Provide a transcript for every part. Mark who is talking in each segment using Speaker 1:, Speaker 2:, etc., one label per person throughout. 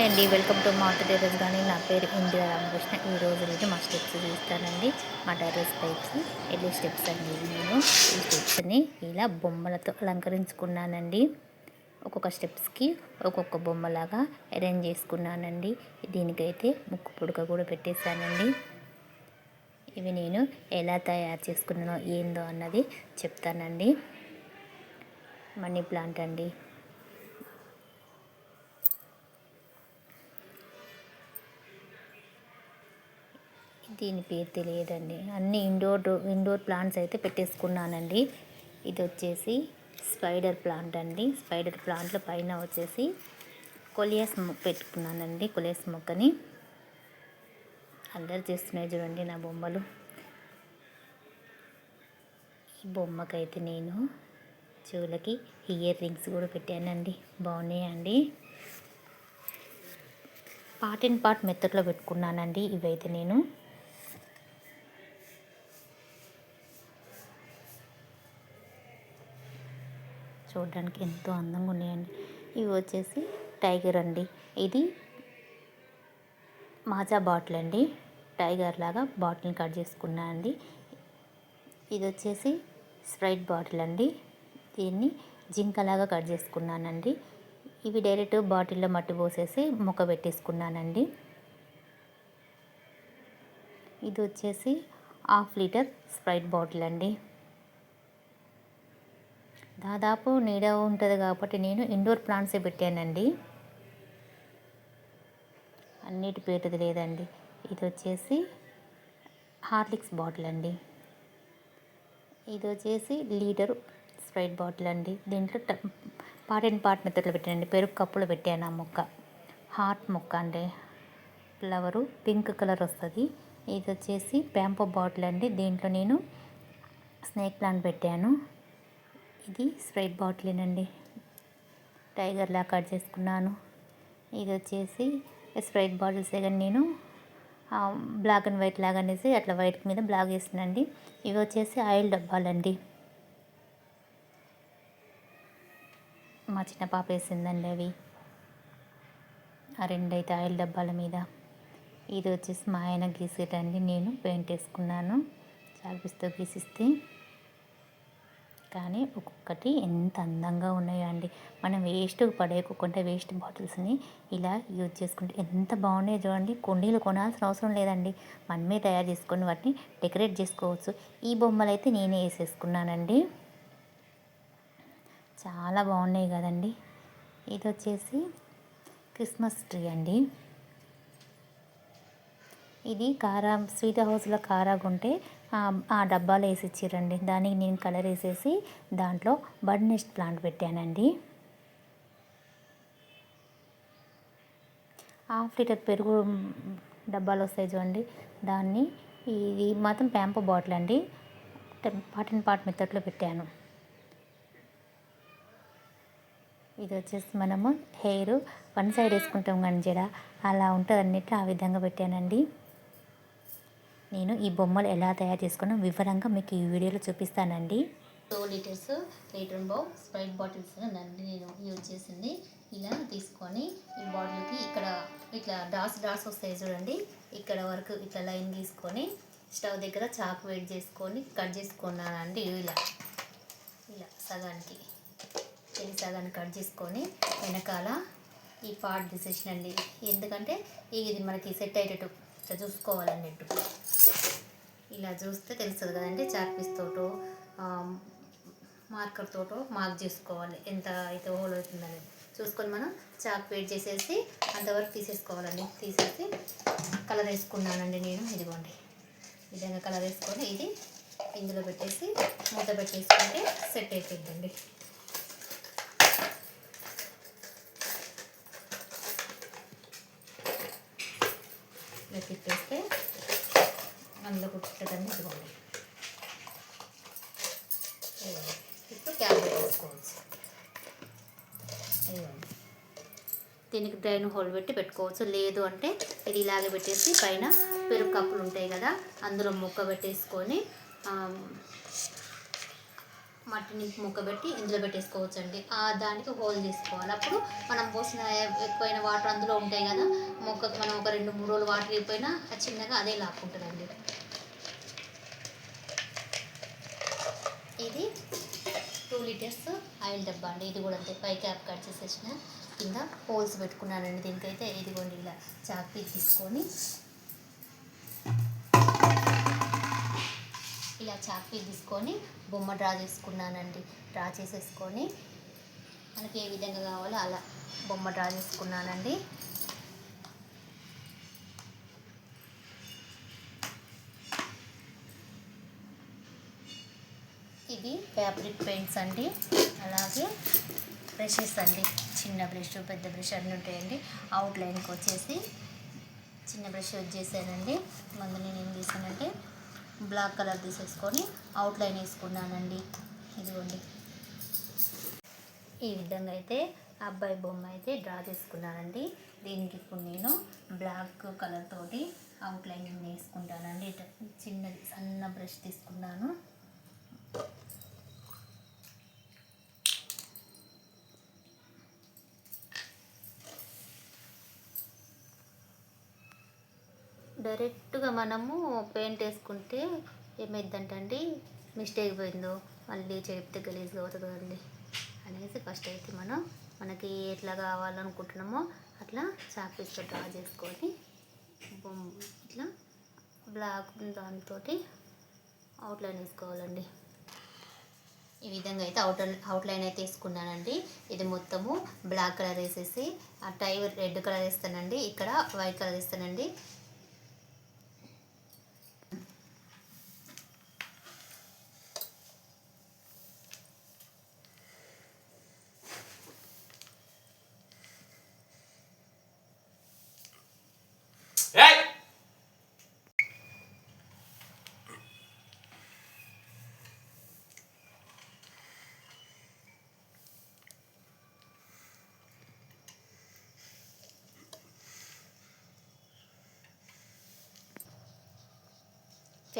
Speaker 1: Hi అండి welcome to మా terrace కానీ నా పేరు ఇందిరా రామకృష్ణ. ఈ రోజు నేను మా స్టెప్స్ చూస్తానండి. మా టెరస్ పైకి వెళ్ళే స్టెప్స్ అండి. నేను ఈ స్టెప్స్ని ఇలా బొమ్మలతో అలంకరించుకున్నానండి. ఒక్కొక్క స్టెప్స్కి ఒక్కొక్క బొమ్మలాగా అరేంజ్ చేసుకున్నానండి. దీనికైతే ముక్కు పుడక కూడా పెట్టేశానండి. ఇవి నేను ఎలా తయారు చేసుకున్నానో ఏందో అన్నది చెప్తానండి. మనీ ప్లాంట్ అండి. దీని పేరు తెలియదండి. అన్ని ఇండోర్ ఇండోర్ ప్లాంట్స్ అయితే పెట్టేసుకున్నానండి. ఇది వచ్చేసి స్పైడర్ ప్లాంట్ అండి. స్పైడర్ ప్లాంట్ల పైన వచ్చేసి కొలియాస్ మొక్క పెట్టుకున్నానండి కొలియాస్ మొక్కని. అల్లరి చేస్తున్నాయి చూడండి నా బొమ్మలు. ఈ బొమ్మకైతే నేను చెవులకి ఇయర్ రింగ్స్ కూడా పెట్టానండి. బాగున్నాయండి పార్ట్ అండ్ పార్ట్ మెత్తట్లో పెట్టుకున్నానండి ఇవైతే నేను. చూడడానికి ఎంతో అందంగా ఉన్నాయండి. ఇవి వచ్చేసి టైగర్ అండి. ఇది మాజా బాటిల్ అండి. టైగర్ లాగా బాటిల్ని కట్ చేసుకున్నా అండి. ఇది వచ్చేసి స్ప్రైట్ బాటిల్ అండి. దీన్ని జింకలాగా కట్ చేసుకున్నానండి. ఇవి డైరెక్ట్ బాటిల్లో మట్టి పోసేసి మొక్క పెట్టేసుకున్నానండి. ఇది వచ్చేసి హాఫ్ లీటర్ స్ప్రైట్ బాటిల్ అండి. దాదాపు నీడ ఉంటుంది కాబట్టి నేను ఇండోర్ ప్లాంట్సే పెట్టానండి. అన్నిటి పేరుది లేదండి. ఇది వచ్చేసి హార్లిక్స్ బాటిల్ అండి. ఇది వచ్చేసి లీటర్ స్ప్రైట్ బాటిల్ అండి. దీంట్లో పార్ట్ అండ్ పార్ట్ మెత్తట్లో పెట్టానండి. పెరుగు కప్పులో పెట్టాను ఆ మొక్క. హార్ట్ మొక్క అండి. ఫ్లవరు పింక్ కలర్ వస్తుంది. ఇది వచ్చేసి ప్యాంపో బాటిల్ అండి. దీంట్లో నేను స్నేక్ ప్లాంట్ పెట్టాను. ఇది స్ప్రైట్ బాటిలేనండి. టైగర్లా కట్ చేసుకున్నాను. ఇది వచ్చేసి స్ప్రైట్ బాటిల్స్ కానీ నేను బ్లాక్ అండ్ వైట్ లాగా అనేసి అట్లా వైట్ మీద బ్లాక్ వేసినండి ఇవి వచ్చేసి ఆయిల్ డబ్బాలండి. మా చిన్న పాప వేసిందండి అవి. ఆ రెండు అయితే ఆయిల్ డబ్బాల మీద. ఇది వచ్చేసి మా ఆయన గీసేటండి. నేను పెయింట్ వేసుకున్నాను. చాపిస్తో గీసిస్తే కానీ ఒక్కొక్కటి ఎంత అందంగా ఉన్నాయో అండి మనం వేస్ట్ పడేయకుండా వేస్ట్ బాటిల్స్ని ఇలా యూజ్ చేసుకుంటే ఎంత బాగున్నాయో చూడండి. కుండీలు కొనాల్సిన అవసరం లేదండి. మనమే తయారు చేసుకొని వాటిని డెకరేట్ చేసుకోవచ్చు. ఈ బొమ్మలు అయితే నేనే వేసేసుకున్నానండి. చాలా బాగున్నాయి కదండి. ఇది వచ్చేసి క్రిస్మస్ ట్రీ అండి. ఇది కారా స్వీట్ హౌస్లో కారాగుంటే ఆ డబ్బాలో వేసి ఇచ్చిరండి దానికి నేను కలర్ వేసేసి దాంట్లో బడ్ నెస్ట్ ప్లాంట్ పెట్టానండి. హాఫ్ లీటర్ పెరుగు డబ్బాలు వస్తాయి చూడండి. దాన్ని ఇది మాత్రం ప్యాంపో బాటిల్ అండి. పాట్ అండ్ పాట్ మెత్తట్లో పెట్టాను. ఇది వచ్చేసి మనము హెయిర్ వన్ సైడ్ వేసుకుంటాం కానీ జడ. అలా ఉంటుంది అన్నిట్లో ఆ విధంగా పెట్టానండి. నేను ఈ బొమ్మలు ఎలా తయారు చేసుకున్నా వివరంగా మీకు ఈ వీడియోలో చూపిస్తానండి. టూ లీటర్స్ లీటర్ బౌ స్ప్రైట్ బాటిల్స్ నండి నేను యూజ్ చేసింది. ఇలా తీసుకొని ఈ బాటిల్కి ఇక్కడ ఇట్లా డాస్ డాస్ వస్తాయి చూడండి. ఇక్కడ వరకు ఇట్లా లైన్ గీసుకొని స్టవ్ దగ్గర చాకు వెయిట్ చేసుకొని కట్ చేసుకున్నానండి. ఇలా ఇలా సగానికి చెల్లి సగానికి కట్ చేసుకొని వెనకాల ఈ పార్ట్ తీసేసినండి ఎందుకంటే ఇది మనకి సెట్ అయ్యేటట్టు ఇట్లా చూసుకోవాలన్నట్టు. ఇలా చూస్తే తెలుస్తుంది కదండి చాక్ పీస్ తోటో మార్కర్ తోటో మార్క్ చేసుకోవాలి ఎంత అయితే హోల్ అవుతుందని. చూసుకొని మనం చాక్ వేట్ చేసేసి అంతవరకు తీసేసుకోవాలండి. తీసేసి కలర్ వేసుకున్నానండి నేను ఇదిగోండి. విధంగా కలర్ వేసుకొని ఇది ఇందులో పెట్టేసి మూత పెట్టేసుకుంటే సెట్ అయిపోయిందండి ఇలా అందులో కుట్టేటన్నీ ఇదిగోండి. ఇప్పుడు క్యాబేజ్ వేసుకోవచ్చు. దీనికి డ్రైన్ హోల్ పెట్టి పెట్టుకోవచ్చు. లేదు అంటే ఇది ఇలాగే పెట్టేసి పైన పెరుగు కప్పులు ఉంటాయి కదా అందులో ముక్క పెట్టేసుకొని మట్టిని ముక్కబెట్టి ఇందులో పెట్టేసుకోవచ్చు అండి దానికి హోల్ తీసుకోవాలి. అప్పుడు మనం పోసిన ఎక్కువైన వాటర్ అందులో ఉంటాయి కదా మొక్కకు మనం ఒక రెండు మూడు రోజులు వాటర్ అయిపోయినా చిన్నగా అదే లాక్కుంటుందండి ఇది టూ లీటర్స్ ఆయిల్ డబ్బా అండి ఇది కూడా అంతే. పై క్యాప్ కట్ చేసేసిన కింద హోల్స్ పెట్టుకున్నానండి దీనికైతే. ఇదిగోండి ఇలా చాపీ తీసుకొని ఇలా చాపీ తీసుకొని బొమ్మ డ్రా చేసుకున్నానండి. డ్రా చేసేసుకొని మనకి ఏ విధంగా కావాలో అలా బొమ్మ డ్రా చేసుకున్నానండి. ఇది ఫ్యాబ్రిక్ పెయింట్స్ అండి. అలాగే బ్రషెస్ అండి. చిన్న బ్రష్ పెద్ద బ్రష్ అన్నీ ఉంటాయండి. అవుట్లైన్కి వచ్చేసి చిన్న బ్రష్ వచ్చేసానండి. మందు ముందు నేను ఏం చేశానంటే బ్లాక్ కలర్ తీసేసుకొని అవుట్లైన్ వేసుకున్నానండి. ఇదిగోండి. ఈ విధంగా అయితే అబ్బాయి బొమ్మ అయితే డ్రా చేసుకున్నానండి. దీనికి ఇప్పుడు నేను బ్లాక్ కలర్ తోటి అవుట్లైన్ వేసుకుంటానండి. చిన్న చిన్నది సన్న బ్రష్ తీసుకున్నాను. డైరెక్ట్గా మనము పెయింట్ వేసుకుంటే ఏమైందంటే అండి మిస్టేక్ పోయిందో? మళ్ళీ చెడిపితే గలీజ్గా అవుతుంది కదండి అనేసి ఫస్ట్ అయితే మనం మనకి ఎట్లా కావాలనుకుంటున్నామో అట్లా చాపీస్తో డ్రా చేసుకొని ఇట్లా బ్లాక్ దానితో అవుట్లైన్ వేసుకోవాలండి. ఈ విధంగా అయితే అవుట్ అవుట్లైన్ అయితే వేసుకున్నానండి. ఇది మొత్తము బ్లాక్ కలర్ వేసేసి ఆ టై రెడ్ కలర్ వేస్తానండి. ఇక్కడ వైట్ కలర్ వేస్తానండి.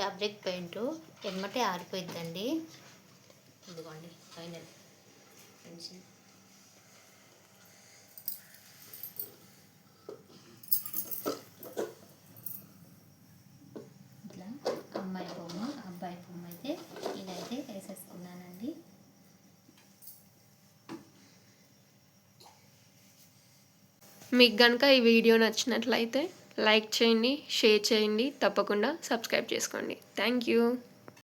Speaker 1: ఫ్యాబ్రిక్ పెయింట్ ఎమ్మటే ఆరిపోయిద్దండి. ఇదిగోండి ఫైనల్. ఫినిషింగ్ ఇట్లా అమ్మాయి బొమ్మ అబ్బాయి బొమ్మ అయితే ఇలా అయితే వేసేసుకున్నానండి.
Speaker 2: మీకు కనుక ఈ వీడియో నచ్చినట్లయితే లైక్ చేయండి షేర్ చేయండి తప్పకుండా సబ్స్క్రైబ్ చేసుకోండి. Thank you.